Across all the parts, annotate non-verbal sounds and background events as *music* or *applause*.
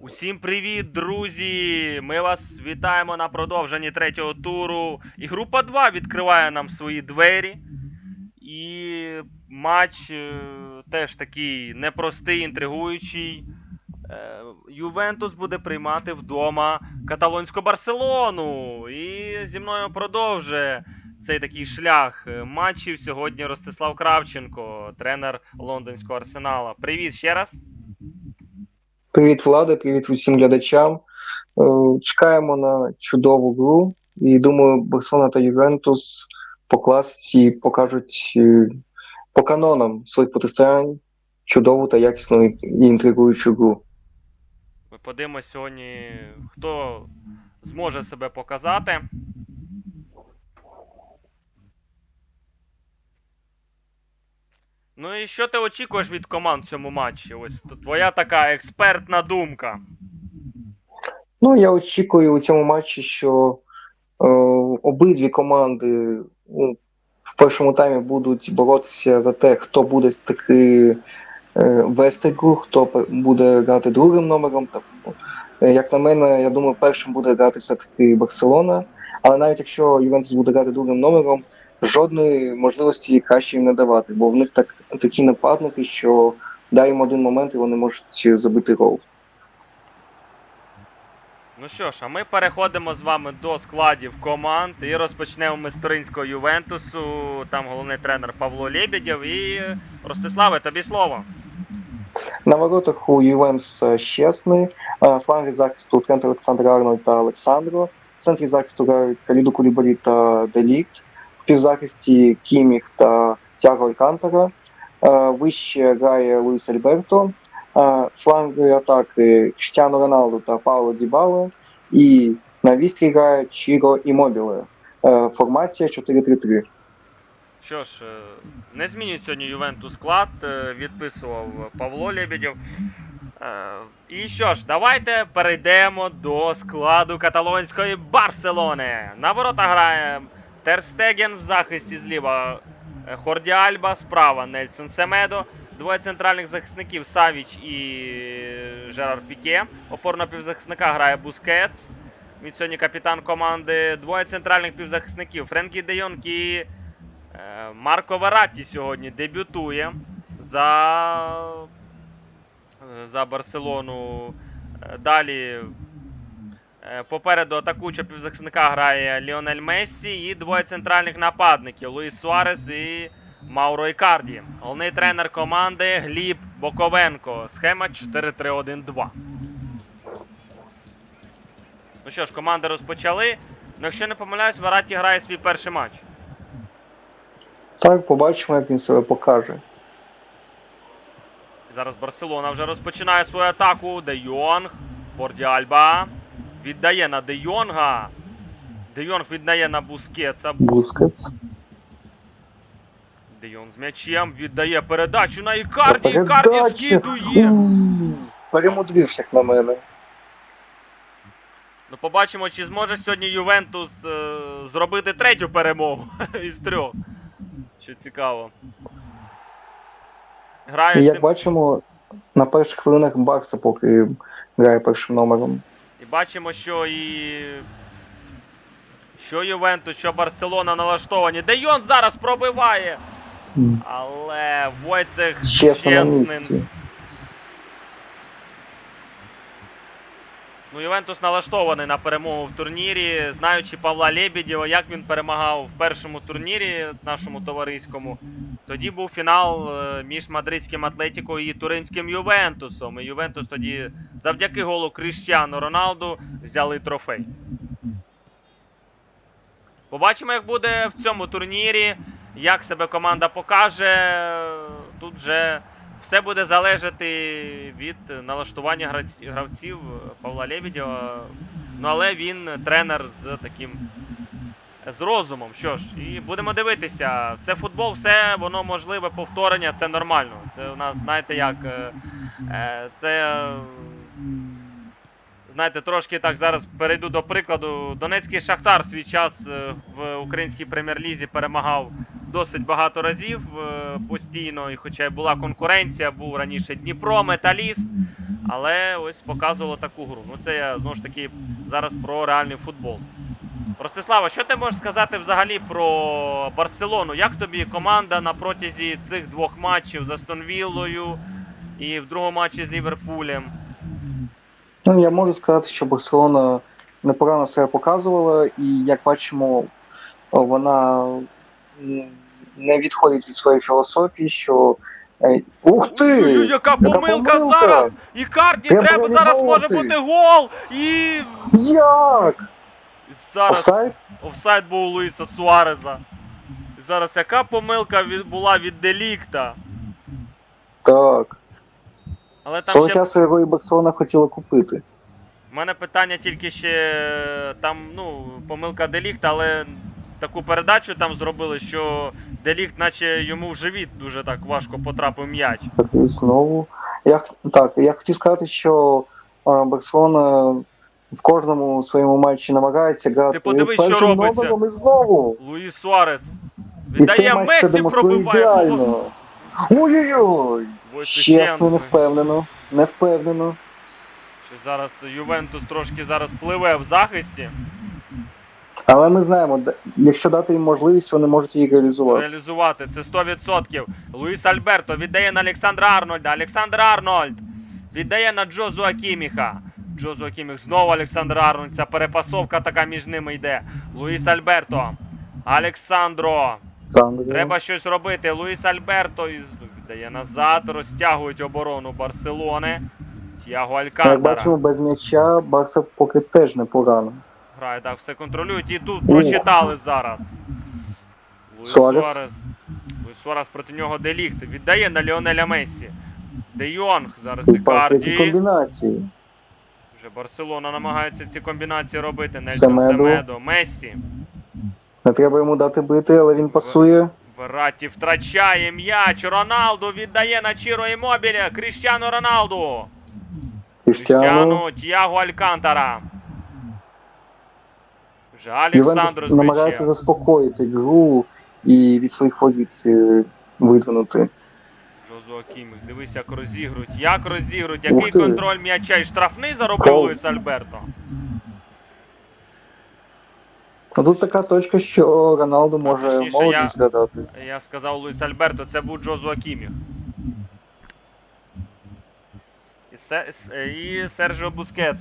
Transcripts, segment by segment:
Усім привіт, друзі! Ми вас вітаємо на продовженні третього туру. І група 2 відкриває нам свої двері. І матч е, теж такий непростий, інтригуючий. Е, Ювентус буде приймати вдома каталонську Барселону. І зі мною продовжує цей такий шлях матчів сьогодні Ростислав Кравченко, тренер лондонського арсенала. Привіт ще раз. Привіт, Влада, привіт усім глядачам. Е, Чекаємо на чудову гру. І думаю, Барселона та Ювентус по класиці покажуть е, по канонам своїх протистоянь чудову та якісну і інтригуючу гру. Ми подивимось сьогодні, хто зможе себе показати. Ну і що ти очікуєш від команд в цьому матчі? Ось твоя така експертна думка. Ну, я очікую у цьому матчі, що е, обидві команди ну, в першому таймі будуть боротися за те, хто буде таки е, вести гру, хто буде грати другим номером. Е, як на мене, я думаю, першим буде грати все-таки Барселона. Але навіть якщо Ювентус буде грати другим номером, жодної можливості краще їм не давати, бо в них так, такі нападники, що дай їм один момент і вони можуть забити гол. Ну що ж, а ми переходимо з вами до складів команд і розпочнемо ми з Туринського Ювентусу. Там головний тренер Павло Лебедєв. І Ростиславе, тобі слово. На воротах у Ювентуса Щесний, фланги захисту Трент Олександр Арнольд та Олександро. В центрі захисту грають Каліду Кулібарі та Делікт. Півзахисті Кіміх та Тяго Алькантара. Вище грає Луїс Альберто. А, Фланги атаки Штяно Роналду та Пауло Дібало. І на вістрі грає Чіро Імобіле. Е, Формація 4-3-3. Що ж, е, не змінюють сьогодні Ювентус склад, е, відписував Павло Лебедєв. Е, І що ж, давайте перейдемо до складу каталонської Барселони. На ворота грає Терстеген в захисті зліва е, Хорді Альба, справа Нельсон Семедо. Двоє центральних захисників Савіч і Жерар Піке. Опорного півзахисника грає Бускетс. Він сьогодні капітан команди. Двоє центральних півзахисників Френкі Де Йонг і е, Марко Вератті сьогодні дебютує за, е, за Барселону. Е, Далі е, попереду атакуючого півзахисника грає Ліонель Мессі і двоє центральних нападників Луїс Суарес і Мауро Ікарді. Головний тренер команди Гліб Боковенко. Схема 4-3-1-2. Ну що ж, команди розпочали. Ну, якщо не помиляюсь, Вератті грає свій перший матч. Так, побачимо, як він себе покаже. Зараз Барселона вже розпочинає свою атаку. Де Йонг. Борді Альба. Віддає на Де Йонга. Де Йонг віддає на Бускетса. Бускетс. Де Йонг з м'ячем. Віддає передачу на Ікарді. Ікарді скидує. Як на мене. Ну, побачимо, чи зможе сьогодні Ювентус е, зробити третю перемогу *laughs* із трьох. Що цікаво. Грають. І як тим- бачимо, на перших хвилинах Барса поки грає першим номером. Бачимо, що і. Що Ювентус, що Барселона налаштовані. Де Йон зараз пробиває. Але Войцех Чесно Ну, Ювентус налаштований на перемогу в турнірі, знаючи Павла Лебедєва, як він перемагав в першому турнірі нашому товариському. Тоді був фінал е, між мадридським Атлетікою і туринським Ювентусом. І Ювентус тоді завдяки голу Кріштіану Роналду взяли трофей. Побачимо, як буде в цьому турнірі, як себе команда покаже. Тут вже все буде залежати від налаштування гравців Павла Лебедєва. Ну але він тренер з таким з розумом. Що ж, і будемо дивитися. Це футбол, все воно можливе повторення, це нормально. Це у нас, знаєте, як е, е, це. Знаєте, трошки так зараз перейду до прикладу. Донецький Шахтар свій час е, в українській прем'єр-лізі перемагав досить багато разів е, постійно, і хоча й була конкуренція, був раніше Дніпро, Металіст. Але ось показувало таку гру. Ну це я знову ж таки зараз про реальний футбол. Ростислава, що ти можеш сказати взагалі про Барселону? Як тобі команда на протязі цих двох матчів з Астон Віллою і в другому матчі з Ліверпулем? Ну, я можу сказати, що Барселона непогано себе показувала, і як бачимо, вона не відходить від своєї філософії, що. е, Ух ти! Яка помилка зараз! І карті Треба треба зараз може бути гол! І Як? зараз Офсайд? офсайд був у Луїса Суареза. Зараз яка помилка від, була від Делікта? Так. Але там Свого ще часу його і Барселона хотіла купити. У мене питання тільки ще там, ну, помилка Деліхта, але таку передачу там зробили, що Деліхт, наче йому в живіт дуже так важко потрапив м'яч. Так, знову. Я, так, я хотів сказати, що е, Барселона в кожному своєму матчі намагається грати Ти подивись, що першим робиться. номером і знову. Луїс Суарес І цей віддає матч це Месі, демонструє пробиває. ідеально. Ой-ой-ой! Чесно, не впевнено. Не впевнено. Що зараз Ювентус трошки зараз пливе в захисті, Але ми знаємо, якщо дати їм можливість, вони можуть її реалізувати. реалізувати. Це 100%. Луїс Альберто віддає на Олександра Арнольда. Олександр Арнольд віддає на Джозуа Кіміха. Джозуа Кіміх знову Олександр Арнольд. Ця перепасовка така між ними йде. Луїс Альберто. Олександро. Треба щось робити. Луїс Альберто із- віддає назад. Розтягують оборону Барселони. Тіаго Як Алькантара. бачимо, без м'яча Барса поки теж непогано. Грає так, все контролюють. І тут прочитали зараз. Луїс Суарес. Суарес. Луїс Суарес проти нього Деліхт. Віддає на Ліонеля Мессі. Де Йонг. Зараз Ікарді. комбінації. Вже Барселона намагається ці комбінації робити. Нельсон Семедо. Семедо. Мессі. Не треба йому дати бити, але він пасує. Вераті втрачає м'яч. Роналду віддає на Чіро Імобілі. Кріштіану Роналду. Кріштіану Тіаго Алькантара. Вже Олександр Ювентус намагається заспокоїти гру і від своїх воріт е, видвинути. Жозуа Кіміх, дивись, як розігрують. Як розігрують, який контроль м'яча і штрафний заробив Гол. Альберто. Ну тут така точка, що Роналду може точніше, молодість згадати. Я сказав Луїс Альберто, це був Джозуа Кіміх. І, Се- С- і Сержіо Бускетс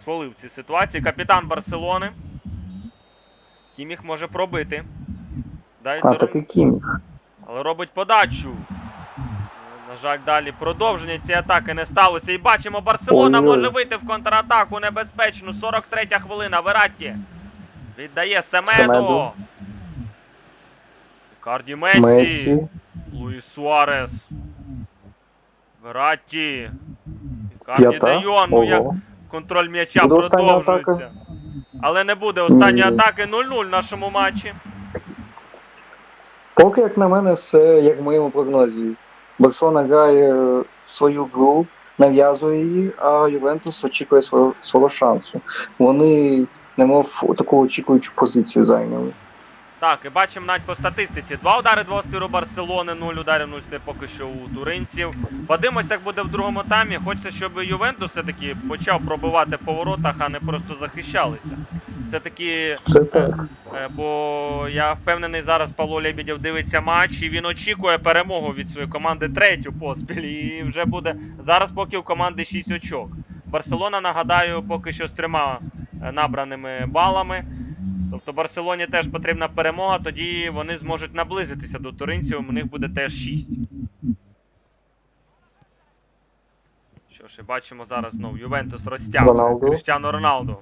схвалив ці ситуації. Капітан Барселони. Кіміх може пробити. Дай А дор- так і Кіміх. Але робить подачу. На жаль, далі продовження цієї атаки не сталося. І бачимо, Барселона Ой-ой. може вийти в контратаку небезпечну. 43 хвилина. Вератті. Віддає Семеду. Карді Месі. Месі. Луїс Суарес. Вератті. Карді П'ята. Де Йон. Ну як контроль м'яча продовжується. Але не буде останньої Ні. атаки 0-0 в нашому матчі. Поки, як на мене, все як в моєму прогнозі. Барселона грає свою гру, нав'язує її, а Ювентус очікує свого, свого шансу. Вони, немов таку очікуючу позицію зайняли. Так, і бачимо навіть по статистиці. Два удари, два стиру Барселони, нуль ударів, нуль стир поки що у туринців. Подивимося, як буде в другому таймі. Хочеться, щоб Ювентус все-таки почав пробивати по воротах, а не просто захищалися. Все-таки, Це так. е, бо я впевнений, зараз Павло Лебедєв дивиться матч і він очікує перемогу від своєї команди третю поспіль. І вже буде зараз, поки у команди 6 очок. Барселона, нагадаю, поки що з трьома е, набраними балами. Тобто Барселоні теж потрібна перемога, тоді вони зможуть наблизитися до туринців, у них буде теж 6. Що ж, і бачимо зараз знову Ювентус. Роналду. Кріштіану Роналду.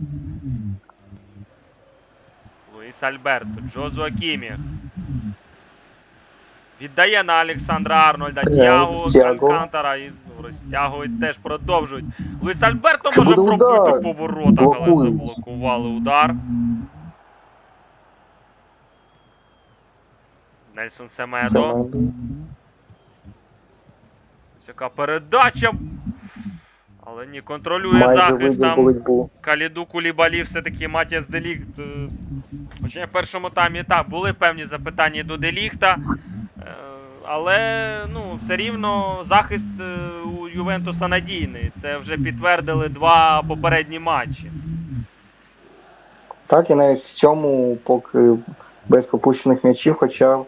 Луїс Альберто, Джозуа Кіміх. Віддає на Олександра Арнольда, Е, Тіагу Тіаго. І розтягують теж, продовжують. Луїс Альберто може пробити по воротах, але заблокували удар. Нельсон Семедо. Семеду. Ось Яка передача. Але ні, контролює захист там. Каліду Кулібалі все-таки Матіас Делікт. е, Хоча в першому таймі так, були певні запитання до Деліхта. е, Але ну, все рівно захист е, Ювентуса надійний. Це вже підтвердили два попередні матчі. Так, і навіть в цьому, поки без пропущених м'ячів, хоча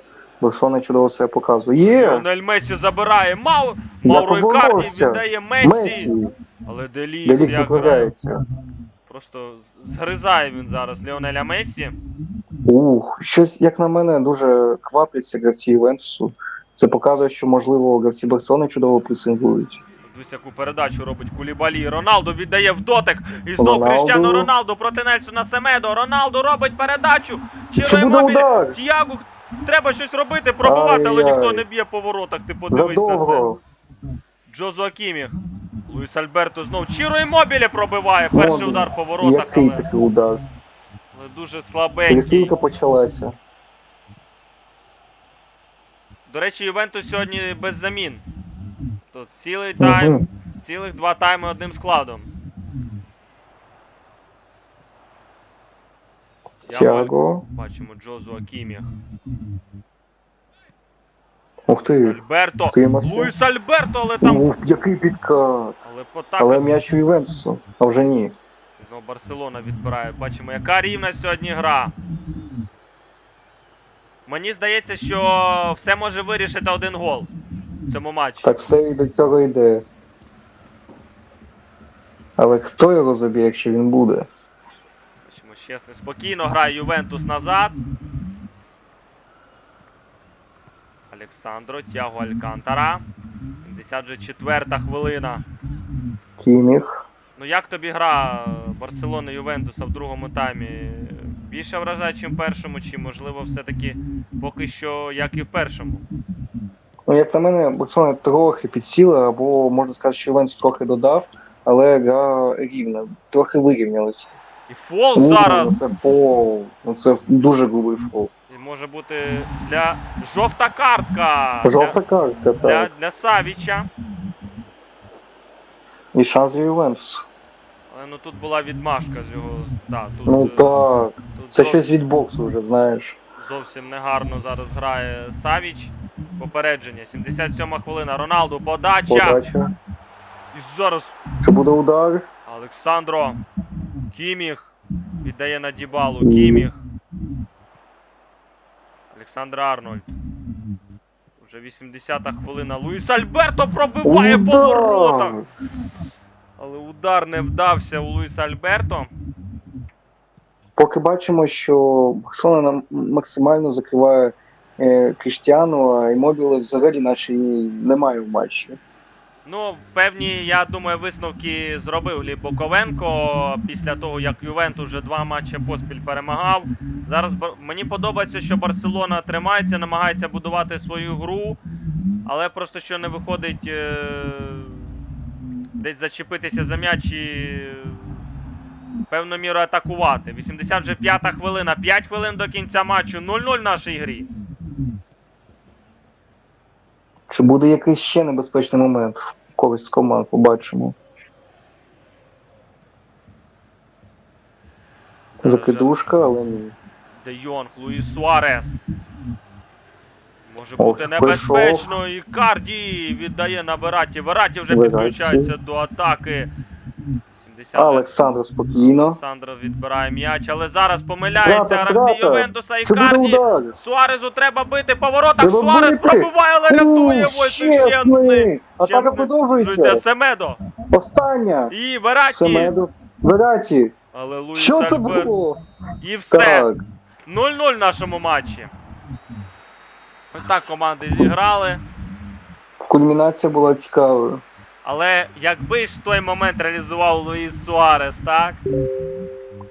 Барселона чудово себе показує. Є! Ліонель Месі забирає. Мау... Мауро Ікарді віддає Месі. Мессі! Але Делік, Делік як грає. Просто згризає він зараз Ліонеля Месі. Ух, щось, як на мене, дуже квапляться гравці Ювентусу. Це показує, що, можливо, гравці Барселони чудово пресингують. Дивись, яку передачу робить Кулібалі. Роналдо віддає в дотик. І знов Роналду. Кріштіану Роналду проти Нельсона Семедо. Роналду робить передачу. Чи Чиро буде Іммобілі. Тіагу треба щось робити, пробивати, але ніхто не б'є по воротах. Ти подивись на це. Задовго. Джозо Акіміх. Луїс Альберто знов. Чіро Іммобілі пробиває. Перший удар по воротах, Який але, такий удар? але дуже слабенький. Перестрілка почалася. До речі, Ювентус сьогодні без замін. То цілий тайм, цілих два тайми одним складом. Тяго. Бачимо Джозу Акіміх. Ух ти. Альберто. Втримався. Луїс Альберто, але там. Ух, який підкат. Але потак. Але м'яч у Ювентусу, а вже ні. Знову Барселона відбирає. Бачимо, яка рівна сьогодні гра. Мені здається, що все може вирішити один гол в цьому матчі. Так все і до цього йде. Але хто його заб'є, якщо він буде? Бачимо, чесно, спокійно грає Ювентус назад. Олександро, Тяго Алькантара. 74 хвилина. Кіміх. Ну як тобі гра Барселони Ювентуса в другому таймі? Більше вражає, ніж в першому, чи можливо все-таки поки що як і в першому? Ну, як на мене, Барселона трохи підсіла, або можна сказати, що Ювентус трохи додав, але гра рівна, трохи вирівнялася. І фол Ну, зараз! Це фол. Ну, це дуже грубий фол. І може бути для жовта картка Жовта для, картка, для, так. для Савіча. І шанс для Ювентусу. Але ну тут була відмашка з його. Да, тут, Ну е, так. тут Це зов- щось від боксу вже, знаєш. зовсім негарно зараз грає Савіч. Попередження. 77 хвилина. Роналду, подача. Подача. І зараз Чи буде удар? Олександро. Кіміх. Віддає на Дібалу. Кіміх. Олександр Арнольд. Уже 80-та хвилина. Луїс Альберто пробиває по воротах. Але удар не вдався у Луїса Альберто. Поки бачимо, що Барселона нам максимально закриває Кріштіану, а Імобіле взагалі наші немає в матчі. Ну, певні, я думаю, висновки зробив Лі Боковенко після того, як Ювентус вже два матчі поспіль перемагав. Зараз мені подобається, що Барселона тримається, намагається будувати свою гру, але просто що не виходить е- десь зачепитися за м'яч і е, певною мірою атакувати. 85-та хвилина, 5 хвилин до кінця матчу, 0-0 в нашій грі. Чи буде якийсь ще небезпечний момент в когось з команд, побачимо. Закидушка, але ні. Де Йонг, Луїс Суарес. Може Ох, бути небезпечно. І Карді віддає на Вераті. Вераті вже підключається до атаки. 70 Олександр спокійно. Олександр відбирає м'яч, але зараз помиляється Втрата, гравці. Ювентуса і Це буде Карді. удар. Суарезу треба бити по воротах. Треба Суарес бити. пробиває, але рятує Ух, Войцех Щесний. чесний! Атака продовжується. Семедо. Остання. І Вераті. Семеду. Вераті. Але Луїс Що це Альберт. було? І все. Так. 0-0 в нашому матчі. Ось так команди зіграли. Кульмінація була цікавою. Але якби ж той момент реалізував Луїс Суарес, так?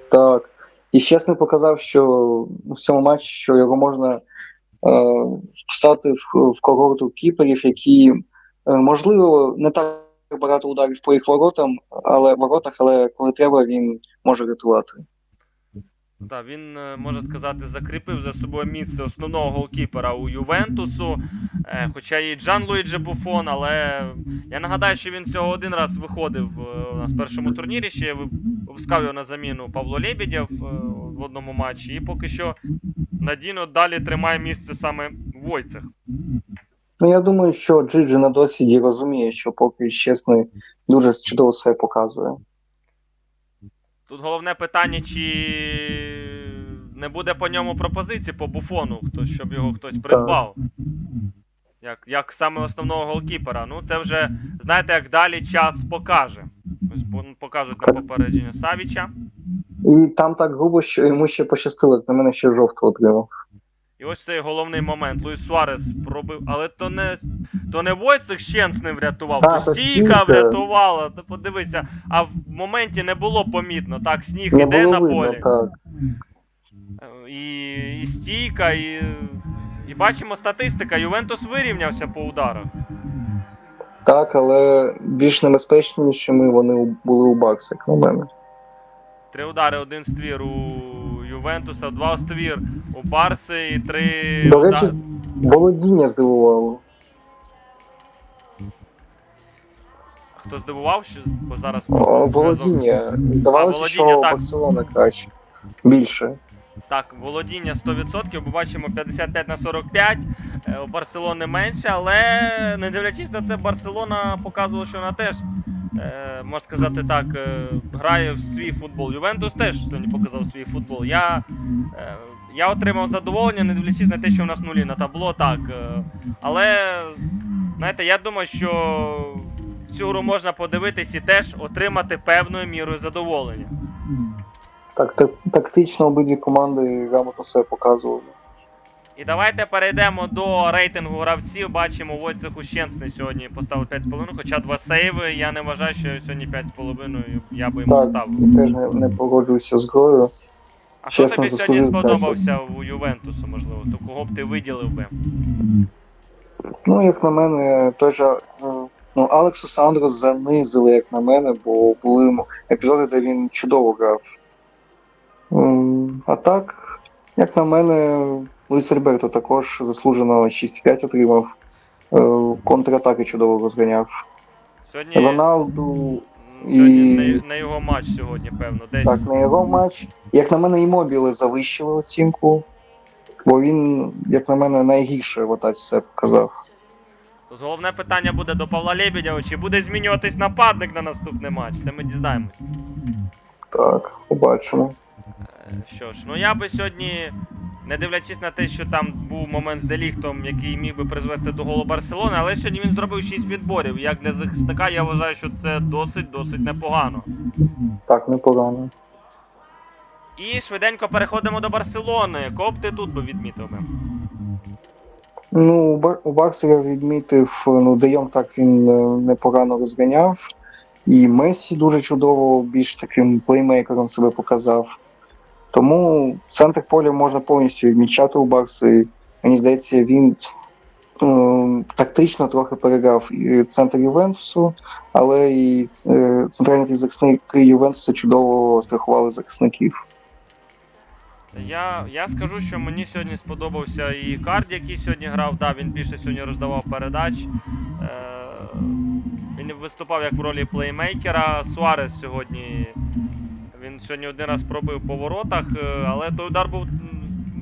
Так. І чесно показав, що в цьому матчі що його можна е, вписати в, в когорту кіперів, які, е, можливо, не так багато ударів по їх воротам, але воротах, але коли треба, він може рятувати. Так, він, е, можна сказати, закріпив за собою місце основного голкіпера у Ювентусу. Е, Хоча і Джан Луїджі Буфон, але я нагадаю, що він всього один раз виходив е, у нас в першому турнірі. Ще випускав його на заміну Павло Лебедєв в одному матчі. І поки що надійно далі тримає місце саме Войцех. Ну, я думаю, що Джиджи на досвіді розуміє, що поки чесний дуже чудово себе показує. Тут головне питання, чи не буде по ньому пропозиції по буфону, хтось, щоб його хтось придбав. Як, як саме основного голкіпера. Ну, це вже, знаєте, як далі час покаже. Ось по- показують на попередження Савіча. І там так грубо, що йому ще пощастило, на мене ще жовту отримав. І ось цей головний момент. Луїс Суарес пробив. Але то не, то не Войцех Щенсним врятував, А, то стійка врятувала. Подивися, а в моменті не було помітно. Так, сніг Не іде було на видно, полі. так. І, і стійка, і. І бачимо статистика, Ювентус вирівнявся по ударах. Так, але більш небезпечнішими вони були у Бакса, як на мене. Три удари, один ствір у Ювентуса, два ствір у Барси і три До речі, володіння здивувало. Хто здивував, що бо зараз О, володіння. Здавалося, А, що володіння, так. Барселона краще. Більше. Так, володіння 100%, ми бачимо 55 на 45. е, У Барселони менше, але не дивлячись на це, Барселона показувала, що вона теж, е, можна сказати так, е, грає в свій футбол. Ювентус теж сьогодні показав свій футбол. Я, я отримав задоволення, не дивлячись на те, що в нас нулі на табло, так. Але, знаєте, я думаю, що цю гру можна подивитись і теж отримати певною мірою задоволення. Так, так тактично обидві команди грамотно себе показували. І давайте перейдемо до рейтингу гравців. Бачимо, Войцех Ущенсний сьогодні поставив 5,5, хоча два сейви. Я не вважаю, що сьогодні 5,5 я би йому Так, ставив. теж не, не погоджуюся з грою. А чесно, тобі сьогодні сподобався у Ювентусу, можливо? То кого б ти виділив би? Ну, як на мене, той же. е, Ну, Алексу Сандру занизили, як на мене, бо були епізоди, де він чудово грав. М, А так, як на мене, Луїс Альберто також заслужено 6-5 отримав. Е, Контратаки чудово розганяв. Сьогодні, Роналду, сьогодні і- не, не його матч сьогодні, певно. Десь так, на його матч. Як на мене, і мобіли завищили оцінку, бо він, як на мене, найгірше в атаці себе показав. Тут головне питання буде до Павла Лебедєва, чи буде змінюватись нападник на наступний матч. Це ми дізнаємось. Так, побачимо. Що ж, ну я би сьогодні, не дивлячись на те, що там був момент з Деліхтом, який міг би призвести до голу Барселони, але сьогодні він зробив 6 відборів. Як для захисника, я вважаю, що це досить-досить непогано. Так, непогано. І швиденько переходимо до Барселони. Кого б ти тут би відмітив би? Ну, у Бар- у Барса я відмітив, ну, Де Йонг так він е, непогано розганяв. І Месі дуже чудово, більш таким плеймейкером себе показав. Тому центр поля можна повністю відмічати у Барси. Мені здається, він е, тактично трохи переграв і центр Ювентусу, але і е, центральні захисники Ювентуса чудово страхували захисників. Я, я скажу, що мені сьогодні сподобався і Карді, який сьогодні грав. Да, він більше сьогодні роздавав передач. Е, він виступав як в ролі плеймейкера. Суарес сьогодні. Він сьогодні один раз пробив по воротах, е, але той удар був.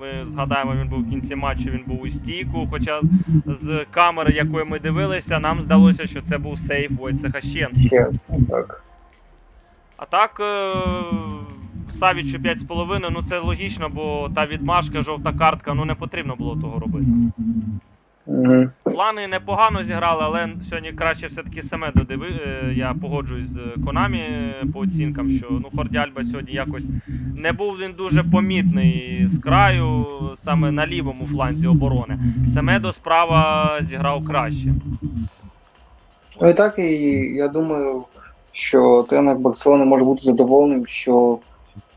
Ми згадаємо, він був в кінці матчу, він був у стійку. Хоча з камери, якої ми дивилися, нам здалося, що це був сейф Войцеха. Так. А так, е, Савічу 5,5, ну це логічно, бо та відмашка, жовта картка, ну не потрібно було того робити. Угу. Плани непогано зіграли, але сьогодні краще все-таки саме додиви. е, Я погоджуюсь з Конамі по оцінкам, що ну Хордяльба сьогодні якось не був він дуже помітний з краю, саме на лівому фланзі оборони. Семедо справа зіграв краще. Ну і так, і я думаю, що тренер Барселони може бути задоволеним, що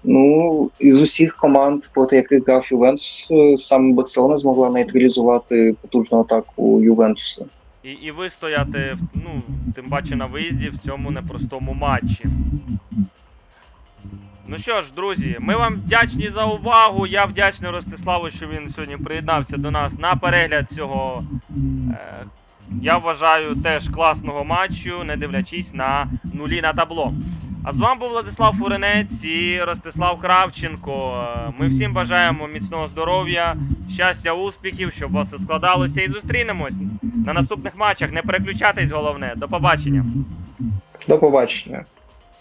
ну, із усіх команд, проти яких грав Ювентус, е, саме Барселона змогла нейтралізувати потужну атаку Ювентуса. І, і вистояти, ну, тим паче на виїзді в цьому непростому матчі. Ну що ж, друзі, ми вам вдячні за увагу. Я вдячний Ростиславу, що він сьогодні приєднався до нас на перегляд цього. Е, я вважаю теж класного матчу, не дивлячись на нулі на табло. А з вами був Владислав Фуренець і Ростислав Кравченко. Ми всім бажаємо міцного здоров'я, щастя, успіхів, щоб у вас все складалося і зустрінемось На наступних матчах не переключатись головне. До побачення. До побачення.